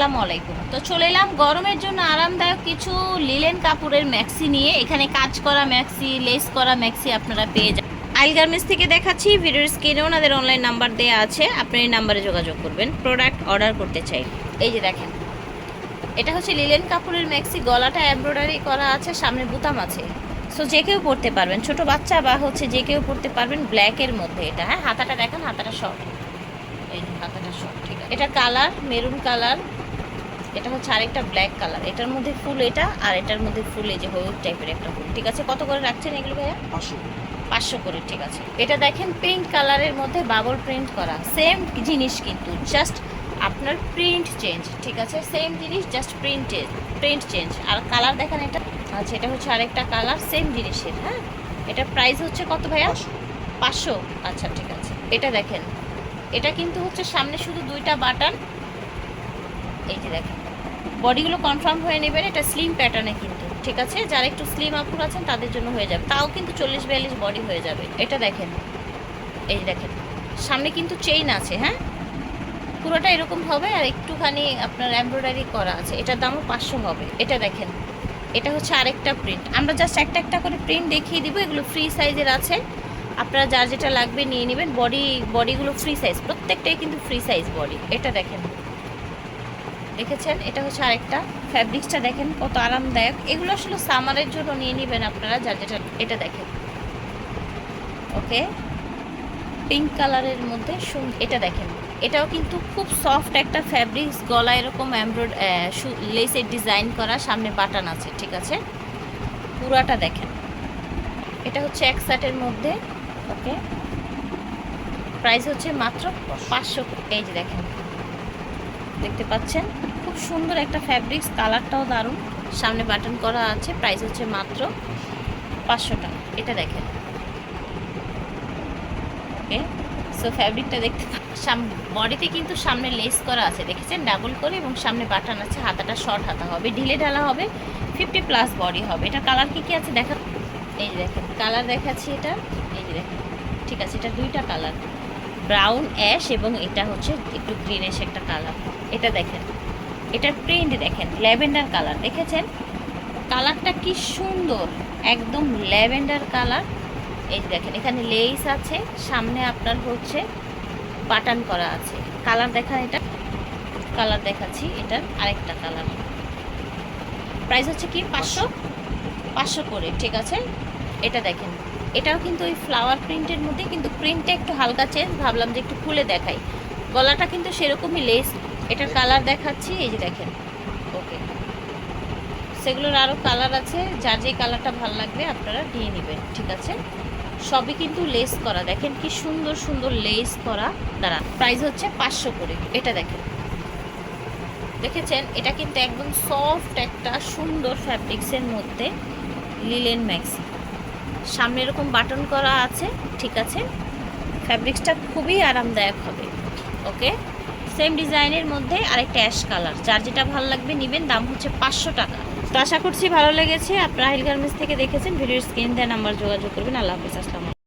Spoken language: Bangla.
আসসালামু আলাইকুম। তো চলে এলাম গরমের জন্য আরামদায়ক কিছু লিলেন কাপড়ের ম্যাক্সি নিয়ে। এখানে কাজ করা ম্যাক্সি, লেস করা ম্যাক্সি আপনারা পেয়ে যাবেন। আইল গার্মেন্টস থেকে দেখাচ্ছি, ভিডিওর স্ক্রিনে ওনাদের অনলাইন নাম্বার দেওয়া আছে। আপনি এই নাম্বারে যোগাযোগ করবেন প্রোডাক্ট অর্ডার করতে চাই এই যে দেখেন, এটা হচ্ছে লিলেন কাপড়ের ম্যাক্সি, গলাটা এমব্রয়ডারি করা আছে, সামনে বুতাম আছে। সো যে কেউ পরতে পারবেন, ছোট বাচ্চা বা হচ্ছে যে কেউ পরতে পারবেন ব্ল্যাকের মধ্যে এটা। হ্যাঁ হাতাটা দেখেন, হাতাটা শর্ট এই হাতাটা শর্ট ঠিক আছে। এটা কালার মেরুন কালার এটা হচ্ছে আরেকটা ব্ল্যাক কালার এটার মধ্যে ফুল এটা আর এটার মধ্যে ফুল এই যে হলুদ টাইপের একটা ফুল। ঠিক আছে? কত করে রাখছেন এগুলো ভাইয়া? পাঁচশো পাঁচশো করে ঠিক আছে। এটা দেখেন পিঙ্ক কালারের মধ্যে বাবল প্রিন্ট করা। সেম জিনিস কিন্তু জাস্ট আপনার প্রিন্ট চেঞ্জ ঠিক আছে? সেম জিনিস জাস্ট প্রিন্ট প্রিন্ট চেঞ্জ আর কালার দেখেন এটা। আচ্ছা এটা হচ্ছে আরেকটা কালার সেম জিনিসের হ্যাঁ? এটা প্রাইস হচ্ছে কত ভাইয়া? পাঁচশো। পাঁচশো। আচ্ছা ঠিক আছে। এটা দেখেন। এটা কিন্তু হচ্ছে সামনে শুধু দুইটা বাটন এই যে দেখেন। বডিগুলো কনফার্ম হয়ে নেবেন, এটা স্লিম প্যাটার্নে কিন্তু, ঠিক আছে? যারা একটু স্লিম আপুর আছেন, তাদের জন্য হয়ে যাবে। তাও কিন্তু চল্লিশ বিয়াল্লিশ বডি হয়ে যাবে। এটা দেখেন। এই দেখেন। সামনে কিন্তু চেইন আছে হ্যাঁ? পুরোটা এরকম হবে আর একটুখানি আপনার এমব্রয়ডারি করা আছে। এটার দামও পাঁচশো হবে। এটা দেখেন। এটা হচ্ছে আরেকটা প্রিন্ট আমরা জাস্ট একটা একটা করে প্রিন্ট দেখিয়ে দিব। এগুলো ফ্রি সাইজের আছে। আপনারা যার যেটা লাগবে নিয়ে নেবেন। বডি বডিগুলো ফ্রি সাইজ প্রত্যেকটাই কিন্তু ফ্রি সাইজ বডি এটা দেখেন। দেখেছেন? এটা হচ্ছে আরেকটা ফ্যাব্রিক্সটা দেখেন, কত আরামদায়ক। এগুলো আসলে সামারের জন্য নিয়ে নেবেন আপনারা যা যেটা, এটা দেখেন। ওকে? পিঙ্ক কালারের মধ্যে এটা দেখেন। এটাও কিন্তু খুব সফট একটা ফ্যাব্রিক্স গলা এরকম এমব্রয়েড লেসের ডিজাইন করা, সামনে বাটন আছে, ঠিক আছে? পুরাটা দেখেন। এটা হচ্ছে এক সেটের মধ্যে, ওকে? প্রাইস হচ্ছে মাত্র পাঁচশো এই যে দেখেন। দেখতে পাচ্ছেন। খুব সুন্দর একটা ফ্যাব্রিক্স কালারটাও দারুণ। সামনে বাটন করা আছে প্রাইস হচ্ছে মাত্র পাঁচশো টাকা। এটা দেখেন। ওকে সো ফ্যাব্রিকটা দেখতে বডিতে কিন্তু সামনে লেস করা আছে, দেখেছেন? ডাবল করে এবং সামনে বাটন আছে, হাতাটা শর্ট হাতা হবে। ঢিলে ঢালা হবে ফিফটি প্লাস বডি হবে। এটা কালার কী কী আছে? দেখা এই যে দেখেন কালার দেখাচ্ছি এটা। এই যে দেখেন, ঠিক আছে, এটা দুইটা কালার ব্রাউন অ্যাশ এবং এটা হচ্ছে একটু গ্রিনিশ একটা কালার এটা দেখেন। এটার প্রিন্ট দেখেন ল্যাভেন্ডার কালার দেখেছেন? কালারটা কি সুন্দর, একদম ল্যাভেন্ডার কালার এই দেখেন, এখানে লেস আছে, সামনে আপনার হচ্ছে বাটন করা আছে। কালার দেখা এটা কালার দেখাচ্ছি এটার আরেকটা কালার প্রাইস হচ্ছে কি? পাঁচশো? পাঁচশো করে, ঠিক আছে? এটা দেখেন। এটাও কিন্তু ওই ফ্লাওয়ার প্রিন্টের মধ্যে, কিন্তু প্রিন্টটা একটু হালকা চেঞ্জ ভাবলাম যে একটু খুলে দেখাই। গলাটা কিন্তু সেরকমই লেস এটার কালার দেখাচ্ছি, এই যে দেখেন। ওকে সেগুলোর আরও কালার আছে, যার যে কালারটা ভালো লাগবে আপনারা নিয়ে নেবেন, ঠিক আছে? সবই কিন্তু লেস করা, দেখেন কি সুন্দর সুন্দর লেস করা। দাঁড়ান প্রাইস হচ্ছে পাঁচশো করে, এটা দেখেন। দেখেছেন? এটা কিন্তু একদম সফট একটা সুন্দর ফ্যাব্রিক্সের মধ্যে লিলেন ম্যাক্সি সামনে এরকম বাটন করা আছে, ঠিক আছে? ফ্যাব্রিক্সটা খুবই আরামদায়ক হবে, ওকে? সেম ডিজাইনের মধ্যে আরেকটা অ্যাশ কালার যার যেটা ভালো লাগবে নেবেন, দাম হচ্ছে পাঁচশো টাকা। তো আশা করছি ভালো লেগেছে আপনারা হিল গার্মেন্টস থেকে দেখেছেন, ভিডিওর স্ক্রিন দেওয়া নাম্বার যোগাযোগ করবেন। আল্লাহ হাফিজ, আসসালাম